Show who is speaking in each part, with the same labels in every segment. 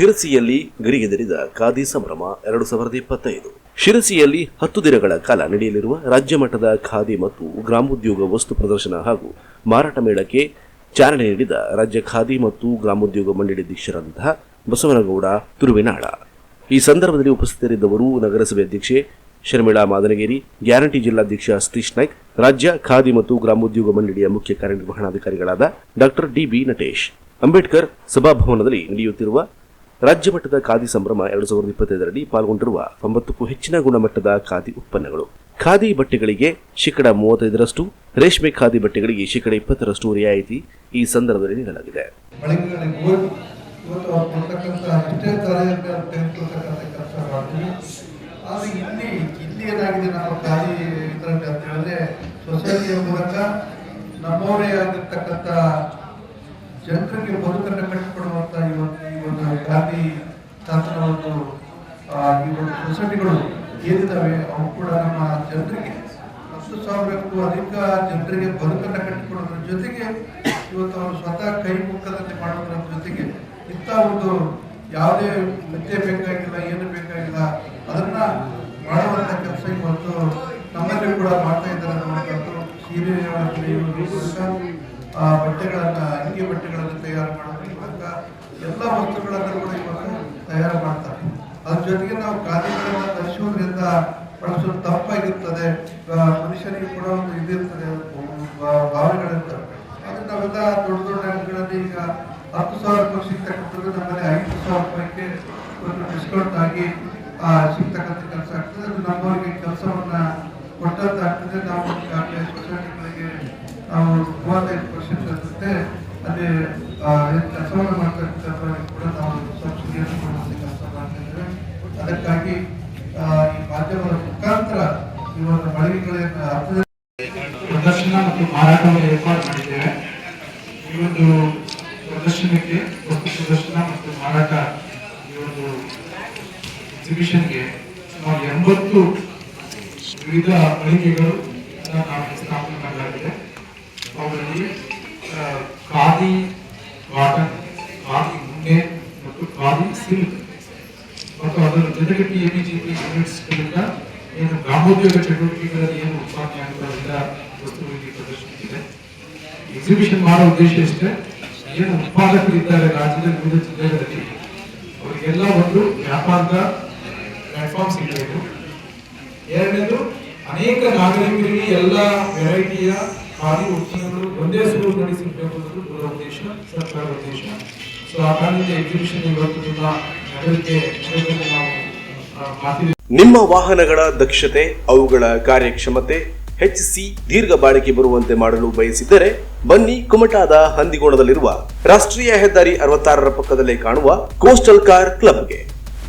Speaker 1: ಶಿರಸಿಯಲ್ಲಿ ಗರಿಗೆದರಿದ ಖಾದಿ ಸಂಭ್ರಮ ಎರಡು ಸಾವಿರದ ಇಪ್ಪತ್ತೈದು. ಶಿರಸಿಯಲ್ಲಿ ಹತ್ತು ದಿನಗಳ ಕಾಲ ನಡೆಯಲಿರುವ ರಾಜ್ಯ ಮಟ್ಟದ ಖಾದಿ ಮತ್ತು ಗ್ರಾಮೋದ್ಯೋಗ ವಸ್ತು ಪ್ರದರ್ಶನ ಹಾಗೂ ಮಾರಾಟ ಮೇಳಕ್ಕೆ ಚಾಲನೆ ನೀಡಿದ ರಾಜ್ಯ ಖಾದಿ ಮತ್ತು ಗ್ರಾಮೋದ್ಯೋಗ ಮಂಡಳಿ ಅಧ್ಯಕ್ಷರಾದಂತಹ ಬಸವನಗೌಡ ತುರುವಿನಾಳ. ಈ ಸಂದರ್ಭದಲ್ಲಿ ಉಪಸ್ಥಿತರಿದ್ದವರು ನಗರಸಭೆ ಅಧ್ಯಕ್ಷೆ ಶರ್ಮಿಳಾ ಮಾದನಗೇರಿ, ಗ್ಯಾರಂಟಿ ಜಿಲ್ಲಾಧ್ಯಕ್ಷ ಸತೀಶ್ ನಾಯ್ಕ್, ರಾಜ್ಯ ಖಾದಿ ಮತ್ತು ಗ್ರಾಮೋದ್ಯೋಗ ಮಂಡಳಿಯ ಮುಖ್ಯ ಕಾರ್ಯನಿರ್ವಹಣಾಧಿಕಾರಿಗಳಾದ doctor D B Natesh. Ambedkar ಸಭಾಭವನದಲ್ಲಿ ನಡೆಯುತ್ತಿರುವ ರಾಜ್ಯ ಮಟ್ಟದ ಖಾದಿ ಸಂಭ್ರಮ ಎರಡು ಸಾವಿರದ ಇಪ್ಪತ್ತೈದರಲ್ಲಿ ಪಾಲ್ಗೊಂಡಿರುವ ಒಂಬತ್ತಕ್ಕೂ ಹೆಚ್ಚಿನ ಗುಣಮಟ್ಟದ ಖಾದಿ ಉತ್ಪನ್ನಗಳು. ಖಾದಿ ಬಟ್ಟೆಗಳಿಗೆ ಶೇಕಡ ಮೂವತ್ತೈದರಷ್ಟು, ರೇಷ್ಮೆ ಖಾದಿ ಬಟ್ಟೆಗಳಿಗೆ ಶೇಕಡ ಇಪ್ಪತ್ತರಷ್ಟು ರಿಯಾಯಿತಿ ಈ ಸಂದರ್ಭದಲ್ಲಿ ನೀಡಲಾಗಿದೆ.
Speaker 2: ಮಳಿಗೆಗಳಿಗೆ ಹೋಗಿ ಇವತ್ತು ಅವ್ರು ಕೊಡ್ತಕ್ಕಂಥ ಎಷ್ಟೇ ತರಹದ ತೆಗೆದುಕೊಳ್ತಕ್ಕಂಥ ಕೆಲಸ ಮಾಡ್ತೀವಿ ಆದರೆ ಇಲ್ಲಿ ಇಲ್ಲಿ ಏನಾಗಿದೆ ನಮ್ಮ ಖಾದಿ ಇದರಲ್ಲಿ ಅಂತ ಹೇಳಿದ್ರೆ ಸೊಸೈಟಿಯ ಮೂಲಕ ನಮ್ಮವರೇ ಆಗಿರ್ತಕ್ಕಂಥ ಜನರಿಗೆ ಬದುಕನ್ನು ಕಟ್ಟಿಕೊಡುವಂಥ ಈ ಒಂದು ಈ ಒಂದು ಖಾದಿ ಶಾಸ್ತ್ರ ಒಂದು ಆ, ಈ ಒಂದು ಸೊಸೈಟಿಗಳು ಏನಿದ್ದಾವೆ ಅವು ಕೂಡ ನಮ್ಮ ಜನರಿಗೆ ಹತ್ತು ಸಾವಿರಕ್ಕೂ ಅಧಿಕ ಜನರಿಗೆ ಬದುಕನ್ನು ಕಟ್ಟಿಕೊಡೋದ್ರ ಜೊತೆಗೆ ಇವತ್ತು ಅವರು ಸ್ವತಃ ಕೈ ಮುಖದಲ್ಲಿ ಮಾಡೋದ್ರ ಜೊತೆಗೆ ಇಂಥ ಒಂದು ಯಾವುದೇ ಮತ್ತೆ ಬೇಕಾಗಿಲ್ಲ, ಏನು ಬೇಕಾಗಿಲ್ಲ, ಅದನ್ನ ಮಾಡುವಂತ ಕೆಲಸ ಇವತ್ತು ನಮ್ಮಲ್ಲಿ ಕೂಡ ಮಾಡ್ತಾ ಇದ್ದಾರೆ ಅನ್ನುವಂಥದ್ದು ಆ, ಬಟ್ಟೆಗಳನ್ನ, ಅಂಗಿ ಬಟ್ಟೆಗಳನ್ನು ತಯಾರು ಮಾಡೋದ್ರ ಮೂಲಕ ಎಲ್ಲ ವಸ್ತುಗಳನ್ನು ಕೂಡ ಇವತ್ತು ತಯಾರು ಮಾಡ್ತಾರೆ. ಅದ್ರ ಜೊತೆಗೆ ನಾವು ಖಾದಿಗಳನ್ನ ಧರಿಸುವುದರಿಂದ ಬಳಸೋದು ತಪ್ಪಾಗಿರ್ತದೆ ಮನುಷ್ಯನಿಗೆ ಕೂಡ ಒಂದು ಇದಿರ್ತದೆ ಭಾ- ಭಾವನೆಗಳಿರ್ತವೆ ಆದ್ರೆ ನಾವೆಲ್ಲ ದೊಡ್ಡ ದೊಡ್ಡ ಅಂಗಡಿಗಳಲ್ಲಿ ಈಗ ಹತ್ತು ಸಾವಿರ ರೂಪಾಯಿ ಸಿಗ್ತಕ್ಕಂಥದ್ದು ನಮ್ಮಲ್ಲಿ ಐದು ಸಾವಿರ ರೂಪಾಯಿಗೆ ಒಂದು ಡಿಸ್ಕೌಂಟ್ ಆಗಿ ಸಿಗ್ತಕ್ಕಂಥ ಕೆಲಸ ಆಗ್ತದೆ. ಅದು ನಮ್ಮವರಿಗೆ ಕೆಲಸವನ್ನ ಕೊಟ್ಟಂತ ಆಗ್ತದೆ. ನಾವು ಸೊಸೈಟಿಗಳಿಗೆ ನಾವು ಮೂವತ್ತೈದು ಪರ್ಸೆಂಟ್ ಇರುತ್ತೆ ಅಲ್ಲಿ ಕೆಲಸವನ್ನು ಮಾಡ್ತಕ್ಕಂಥ ಕೂಡ ನಾವು ಸಬ್ಸಿಡಿಯನ್ನು ಕೊಡುವಂಥ ಕೆಲಸ ಮಾಡ್ತಾ ಇದ್ದೇವೆ. ಅದಕ್ಕಾಗಿ ಆ, ಈ ಮಾಧ್ಯಮದ ಮುಖಾಂತರ ಈ ಒಂದು ಮಳಿಗೆಗಳನ್ನ ಅರ್ಥದ ಪ್ರದರ್ಶನ ಮತ್ತು ಮಾರಾಟವನ್ನು ಏರ್ಪಾಡು ಮಾಡಿದ್ದೇವೆ. ಈ ಒಂದು ಪ್ರದರ್ಶನಕ್ಕೆ ವಸ್ತು ಪ್ರದರ್ಶನ ಮತ್ತು ಮಾರಾಟ ಈ ಒಂದು ಎಕ್ಸಿಬಿಷನ್ಗೆ ಸುಮಾರು ಎಂಬತ್ತು ವಿವಿಧ ಮಳಿಗೆಗಳು ನಾವು ಸ್ಥಾಪನೆ ಮಾಡಲಾಗಿದೆ. ಅವುಗಳಲ್ಲಿ ಖಾದಿ ಕಾಟನ್ ಖಾದಿ ಉಣ್ಣೆ ಮತ್ತು ಖಾದಿ ಸಿಲ್ಕ್ ಮತ್ತು ಅದರ ಜೊತೆಗೆ ಟಿ ಎಂ ಜಿ ಪಿ ಯೂನಿಟ್ಸ್ಗಳಿಂದ ಏನು ಗ್ರಾಮೋದ್ಯೋಗ ಚಟುವಟಿಕೆಗಳಲ್ಲಿ ಏನು ಉತ್ಪಾದನೆ ಆಗುವುದರಿಂದ ಎಕ್ಸಿಬಿಷನ್ ಮಾಡೋ ಉದ್ದೇಶ ಇಷ್ಟೇ. ಏನು ಉತ್ಪಾದಕರಿದ್ದಾರೆ ರಾಜ್ಯದ ವಿವಿಧ ಜಿಲ್ಲೆಗಳಲ್ಲಿ. ಅವರಿಗೆಲ್ಲ ಒಂದು ವ್ಯಾಪಾರದ ಪ್ಲಾಟ್ಫಾರ್ಮ್ ಸಿಗಬೇಕು ಎರಡನೇದು, ಅನೇಕ ನಾಗರಿಕರಿಗೆ ಎಲ್ಲ ವೆರೈಟಿಯ ಖಾದಿ ಉತ್ಪನ್ನಗಳು ಒಂದೇ ಸ್ವರೂಪದಲ್ಲಿ ಸಿಗಬೇಕು ಅನ್ನೋದು ಮೂಲ ಉದ್ದೇಶ, ಸರ್ಕಾರದ ಉದ್ದೇಶ. ಸೊ ಆ ಕಾರಣದಿಂದ ಎಕ್ಸಿಬಿಷನ್ ಇವತ್ತು ನಿಮ್ಮ ನಗರಕ್ಕೆ ನಾವು
Speaker 1: ನಿಮ್ಮ ವಾಹನಗಳ ದಕ್ಷತೆ, ಅವುಗಳ ಕಾರ್ಯಕ್ಷಮತೆ ಹೆಚ್ಚಿಸಿ ದೀರ್ಘ ಬಾಳಿಕೆ ಬರುವಂತೆ ಮಾಡಲು ಬಯಸಿದ್ದರೆ ಬನ್ನಿ ಕುಮಟಾದ ಹಂದಿಗೋಣದಲ್ಲಿರುವ ರಾಷ್ಟ್ರೀಯ ಹೆದ್ದಾರಿ ಅರವತ್ತಾರರ ಪಕ್ಕದಲ್ಲೇ ಕಾಣುವ ಕೋಸ್ಟಲ್ ಕಾರ್ ಕ್ಲಬ್ಗೆ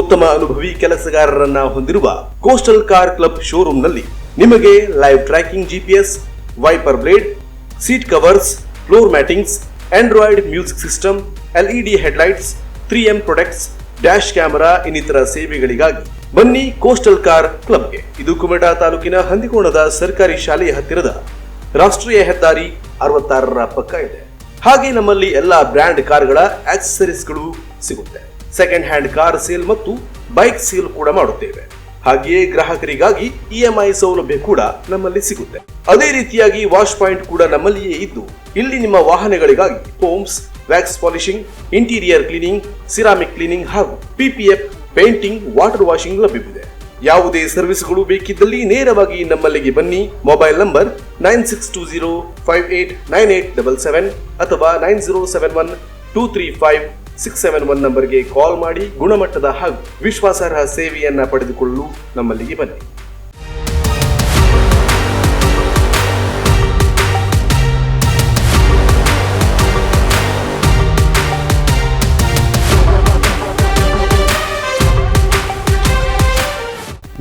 Speaker 1: ಉತ್ತಮ ಅನುಭವಿ ಕೆಲಸಗಾರರನ್ನ ಹೊಂದಿರುವ ಕೋಸ್ಟಲ್ ಕಾರ್ ಕ್ಲಬ್ ಶೋರೂಮ್ನಲ್ಲಿ ನಿಮಗೆ live tracking GPS wiper blade, seat covers, floor mattings, Android music system, LED headlights, three M products, dash camera ಇನ್ನಿತರ ಸೇವೆಗಳಿಗಾಗಿ ಬನ್ನಿ ಕೋಸ್ಟಲ್ ಕಾರ್ ಕ್ಲಬ್ಗೆ. ಇದು ಕುಮಟಾ ತಾಲೂಕಿನ ಹಂದಿಕೋಣದ ಸರ್ಕಾರಿ ಶಾಲೆಯ ಹತ್ತಿರದ ರಾಷ್ಟ್ರೀಯ ಹೆದ್ದಾರಿ ಅರವತ್ತಾರರ ಪಕ್ಕ ಇದೆ. ಹಾಗೆ ನಮ್ಮಲ್ಲಿ ಎಲ್ಲಾ ಬ್ರ್ಯಾಂಡ್ ಕಾರ್ಗಳ ಆಕ್ಸೆಸರೀಸ್ಗಳು ಸಿಗುತ್ತೆ. ಸೆಕೆಂಡ್ ಹ್ಯಾಂಡ್ ಕಾರ್ ಸೇಲ್ ಮತ್ತು ಬೈಕ್ ಸೇಲ್ ಕೂಡ ಮಾಡುತ್ತೇವೆ. ಹಾಗೆಯೇ ಗ್ರಾಹಕರಿಗಾಗಿ ಇ ಎಂ ಐ ಸೌಲಭ್ಯ ಕೂಡ ನಮ್ಮಲ್ಲಿ ಸಿಗುತ್ತೆ. ಅದೇ ರೀತಿಯಾಗಿ ವಾಶ್ ಪಾಯಿಂಟ್ ಕೂಡ ನಮ್ಮಲ್ಲಿಯೇ ಇದ್ದು, ಇಲ್ಲಿ ನಿಮ್ಮ ವಾಹನಗಳಿಗಾಗಿ homes wax polishing, interior cleaning, ceramic cleaning ಹಾಗೂ ಪಿಪಿಎಫ್ ಪೇಂಟಿಂಗ್, ವಾಟರ್ ವಾಷಿಂಗ್ ಲಭ್ಯವಿದೆ. ಯಾವುದೇ ಸರ್ವಿಸ್ಗಳು ಬೇಕಿದ್ದಲ್ಲಿ ನೇರವಾಗಿ ನಮ್ಮಲ್ಲಿಗೆ ಬನ್ನಿ. Mobile number nine six two zero five eight nine eight double seven ಅಥವಾ nine zero seven one two three five six seven one ನಂಬರ್ಗೆ ಕಾಲ್ ಮಾಡಿ ಗುಣಮಟ್ಟದ ಹಾಗೂ ವಿಶ್ವಾಸಾರ್ಹ ಸೇವೆಯನ್ನು ಪಡೆದುಕೊಳ್ಳಲು ನಮ್ಮಲ್ಲಿಗೆ ಬನ್ನಿ.